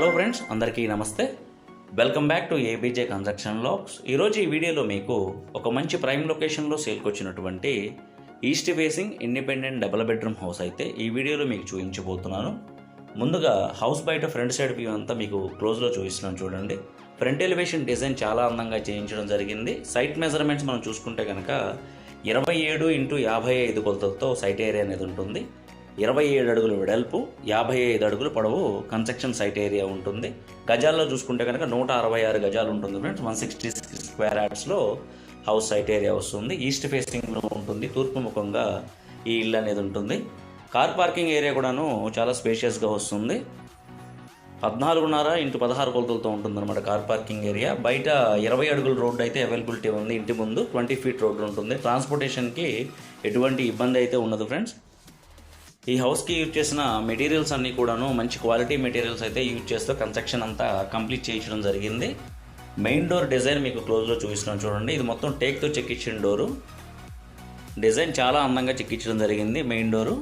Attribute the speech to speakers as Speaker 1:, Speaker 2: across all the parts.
Speaker 1: Hello friends అందరికీ నమస్తే. Welcome back to A B J construction lakhs. ఈరోజు ఈ వీడియోలో మీకు ఒక మంచి ప్రైమ్ లొకేషన్లో సేల్కి వచ్చినటువంటి east facing independent double bedroom house అయితే ఈ వీడియోలో మీకు చూపించబోతున్నాను. ముందుగా హౌస్ బయట ఫ్రంట్ సైడ్ వ్యూ అంతా మీకు క్లోజ్లో చూపిస్తున్నాను చూడండి. ఫ్రంట్ ఎలివేషన్ డిజైన్ చాలా అందంగా చేయించడం జరిగింది. సైట్ మెజర్మెంట్స్ మనం చూసుకుంటే కనుక ఇరవై ఏడు ఇంటూ యాభై ఐదు కొలతలతో సైట్ ఏరియా అనేది ఉంటుంది. ఇరవై ఏడు అడుగులు వెడల్పు యాభై ఐదు అడుగులు పొడవు కన్స్ట్రక్షన్ సైట్ ఏరియా ఉంటుంది. గజాల్లో చూసుకుంటే కనుక నూట అరవై ఆరు గజాలు ఉంటుంది friends. One sixty six square యార్డ్స్లో house site area వస్తుంది. ఈస్ట్ ఫేసింగ్లో ఉంటుంది. తూర్పు ముఖంగా ఈ ఇల్లు అనేది ఉంటుంది. కార్ పార్కింగ్ ఏరియా కూడాను చాలా స్పేషియస్గా వస్తుంది. పద్నాలుగున్నర ఇంటూ పదహారు కొలతలతో ఉంటుందన్నమాట కార్ పార్కింగ్ ఏరియా. బయట ఇరవై అడుగుల రోడ్డు అయితే అవైలబిలిటీ ఉంది. ఇంటి ముందు ట్వంటీ ఫీట్ రోడ్డు ఉంటుంది. ట్రాన్స్పోర్టేషన్కి ఎటువంటి ఇబ్బంది అయితే ఉండదు ఫ్రెండ్స్. ఈ హౌస్కి యూజ్ చేసిన మెటీరియల్స్ అన్నీ కూడాను మంచి క్వాలిటీ మెటీరియల్స్ అయితే యూజ్ చేస్తూ కన్స్ట్రక్షన్ అంతా కంప్లీట్ చేయించడం జరిగింది. మెయిన్ డోర్ డిజైన్ మీకు క్లోజ్లో చూపిస్తున్నాను చూడండి. ఇది మొత్తం టేక్తో చెక్కించిన డోరు డిజైన్ చాలా అందంగా చెక్కించడం జరిగింది మెయిన్ డోరు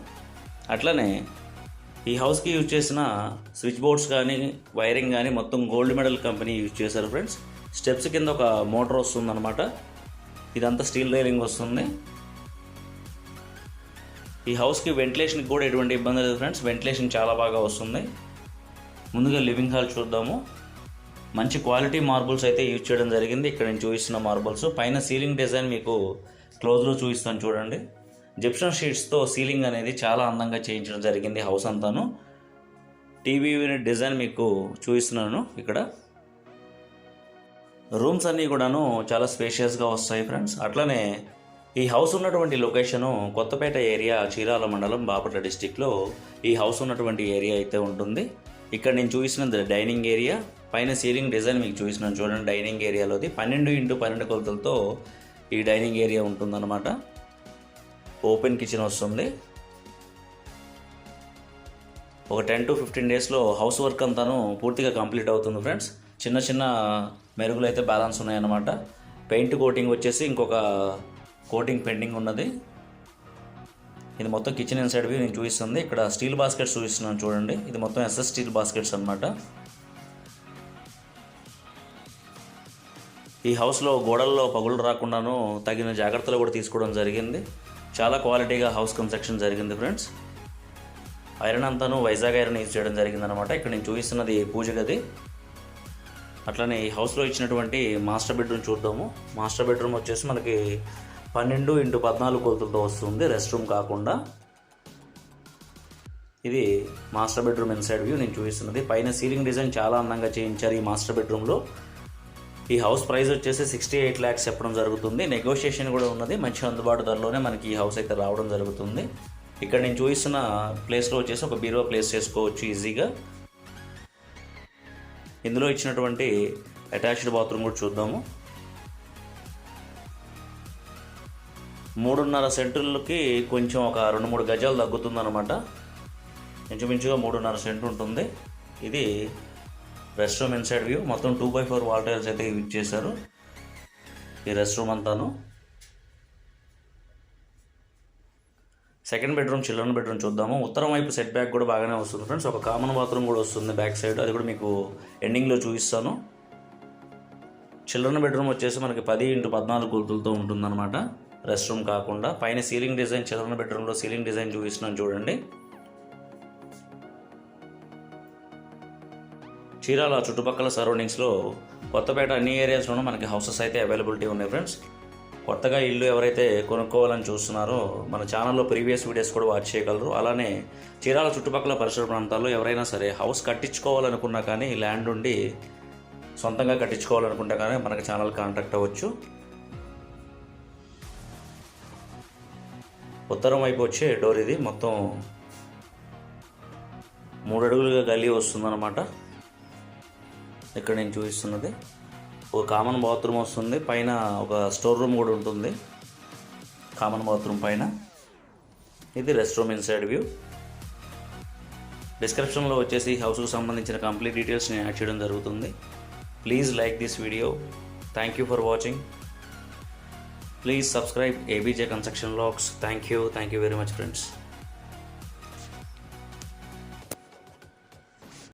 Speaker 1: అట్లనే ఈ హౌస్కి యూజ్ చేసిన స్విచ్ బోర్డ్స్ కానీ వైరింగ్ కానీ మొత్తం గోల్డ్ మెడల్ కంపెనీ యూజ్ చేశారు ఫ్రెండ్స్ స్టెప్స్ కింద ఒక మోటార్ వస్తుందన్నమాట. ఇదంతా స్టీల్ రైలింగ్ వస్తుంది. ఈ హౌస్కి వెంటిలేషన్కి కూడా ఎటువంటి ఇబ్బంది లేదు ఫ్రెండ్స్ వెంటిలేషన్ చాలా బాగా వస్తుంది. ముందుగా లివింగ్ హాల్ చూద్దాము. మంచి క్వాలిటీ మార్బుల్స్ అయితే యూజ్ చేయడం జరిగింది. ఇక్కడ నేను చూపిస్తున్న మార్బుల్స్ పైన సీలింగ్ డిజైన్ మీకు క్లోజ్లో చూపిస్తాను చూడండి. జిప్షన్ షీట్స్తో సీలింగ్ అనేది చాలా అందంగా చేయించడం జరిగింది హౌస్ అంతాను. టీవీ యూనిట్ డిజైన్ మీకు చూపిస్తున్నాను ఇక్కడ. రూమ్స్ అన్నీ కూడాను చాలా స్పేషియస్గా వస్తాయి ఫ్రెండ్స్ అట్లనే ఈ హౌస్ ఉన్నటువంటి లొకేషను కొత్తపేట ఏరియా చీరాల మండలం బాపట్ల డిస్టిక్లో ఈ హౌస్ ఉన్నటువంటి ఏరియా అయితే ఉంటుంది. ఇక్కడ నేను చూసిన డైనింగ్ ఏరియా పైన సీలింగ్ డిజైన్ మీకు చూపిస్తున్నాను చూడండి డైనింగ్ ఏరియాలోది పన్నెండు ఇంటూ పన్నెండు కొలతలతో ఈ డైనింగ్ ఏరియా ఉంటుందన్నమాట. ఓపెన్ కిచెన్ వస్తుంది. ఒక టెన్ టు ఫిఫ్టీన్ డేస్లో హౌస్ వర్క్ అంతాను పూర్తిగా కంప్లీట్ అవుతుంది ఫ్రెండ్స్. చిన్న చిన్న మెరుగులు అయితే బ్యాలెన్స్ ఉన్నాయన్నమాట. పెయింట్ కోటింగ్ వచ్చేసి ఇంకొక కోటింగ్ పెండింగ్ ఉన్నది. ఇది మొత్తం కిచెన్ ఇన్సైడ్ వ్యూ నేను చూపిస్తుంది. ఇక్కడ స్టీల్ బాస్కెట్స్ చూపిస్తున్నాను చూడండి. ఇది మొత్తం ఎస్ఎస్ స్టీల్ బాస్కెట్స్ అనమాట ఈ హౌస్లో గోడల్లో పగులు రాకుండాను తగిన జాగ్రత్తలు కూడా తీసుకోవడం జరిగింది. చాలా క్వాలిటీగా హౌస్ కన్స్ట్రక్షన్ జరిగింది ఫ్రెండ్స్. ఐరన్ అంతాను వైజాగ్ ఐరన్ యూజ్ చేయడం జరిగిందనమాట ఇక్కడ నేను చూపిస్తున్నది పూజ గది. అట్లనే ఈ హౌస్లో ఇచ్చినటువంటి మాస్టర్ బెడ్రూమ్ చూద్దాము. మాస్టర్ బెడ్రూమ్ వచ్చేసి మనకి పన్నెండు ఇంటూ పద్నాలుగు కొలతలతో వస్తుంది. రెస్ట్ రూమ్ కాకుండా ఇది మాస్టర్ బెడ్రూమ్ ఇన్సైడ్ వ్యూ. నేను చూపిస్తున్నది. పైన సీలింగ్ డిజైన్ చాలా అందంగా చేయించారు ఈ మాస్టర్ బెడ్రూమ్లో. ఈ హౌస్ ప్రైస్ వచ్చేసి సిక్స్టీ ఎయిట్ ల్యాక్స్ చెప్పడం జరుగుతుంది. నెగోషియేషన్ కూడా ఉన్నది. మంచి అందుబాటు ధరలోనే మనకి ఈ హౌస్ అయితే రావడం జరుగుతుంది. ఇక్కడ నేను చూపిస్తున్న ప్లేస్లో వచ్చేసి ఒక బీరో ప్లేస్ చేసుకోవచ్చు ఈజీగా. ఇందులో ఇచ్చినటువంటి అటాచ్డ్ బాత్రూమ్ కూడా చూద్దాము. మూడున్నర సెంటులకి కొంచెం ఒక రెండు మూడు గజాలు తగ్గుతుందన్నమాట. ఇంచుమించుగా మూడున్నర సెంటు ఉంటుంది. ఇది రెస్ట్ రూమ్ ఇన్సైడ్ వ్యూ మొత్తం two by four wall tiles అయితే యూజ్ చేశారు. ఈ రెస్ట్ రూమ్ అంతాను. సెకండ్ బెడ్రూమ్ చిల్డ్రన్ బెడ్రూమ్ చూద్దాము. ఉత్తరం వైపు సెట్ బ్యాక్ కూడా బాగానే వస్తుంది ఫ్రెండ్స్ ఒక కామన్ బాత్రూమ్ కూడా వస్తుంది బ్యాక్ సైడ్ అది కూడా మీకు ఎండింగ్లో చూపిస్తాను. చిల్డ్రన్ బెడ్రూమ్ వచ్చేసి మనకి పది ఇంటూ పద్నాలుగు కోతులతో ఉంటుందన్నమాట. రెస్ట్ రూమ్ కాకుండా పైన సీలింగ్ డిజైన్ చిల్డ్రన్ బెడ్రూమ్లో సీలింగ్ డిజైన్ చూపిస్తున్నాను చూడండి. చీరాల చుట్టుపక్కల సరౌండింగ్స్లో కొత్తపేట అన్ని ఏరియాస్లోనూ మనకి హౌసెస్ అయితే అవైలబిలిటీ ఉన్నాయి ఫ్రెండ్స్ కొత్తగా ఇల్లు ఎవరైతే కొనుక్కోవాలని చూస్తున్నారో మన ఛానల్లో ప్రీవియస్ వీడియోస్ కూడా వాచ్ చేయగలరు. అలానే చీరాల చుట్టుపక్కల పరిసర ప్రాంతాల్లో ఎవరైనా సరే హౌస్ కట్టించుకోవాలనుకున్నా కానీ ల్యాండ్ ఉండి సొంతంగా కట్టించుకోవాలనుకుంటే కానీ మనకి ఛానల్ కాంటాక్ట్ అవ్వచ్చు. ఉత్తరం వైపు వచ్చే డోర్ ఇది. మొత్తం మూడు అడుగులుగా గల్లీ వస్తుందన్నమాట. ఇక్కడ నేను చూపిస్తున్నది. ఒక కామన్ బాత్రూమ్ వస్తుంది. పైన ఒక స్టోర్ రూమ్ కూడా ఉంటుంది. కామన్ బాత్రూమ్ పైన. ఇది రెస్ట్ రూమ్ ఇన్సైడ్ వ్యూ. డిస్క్రిప్షన్లో వచ్చేసి హౌస్కు సంబంధించిన కంప్లీట్ డీటెయిల్స్ నేను యాడ్ చేయడం జరుగుతుంది. Please like this video. Thank you for watching. Please subscribe ABJ Construction Logs. Thank you. Thank you very much, friends.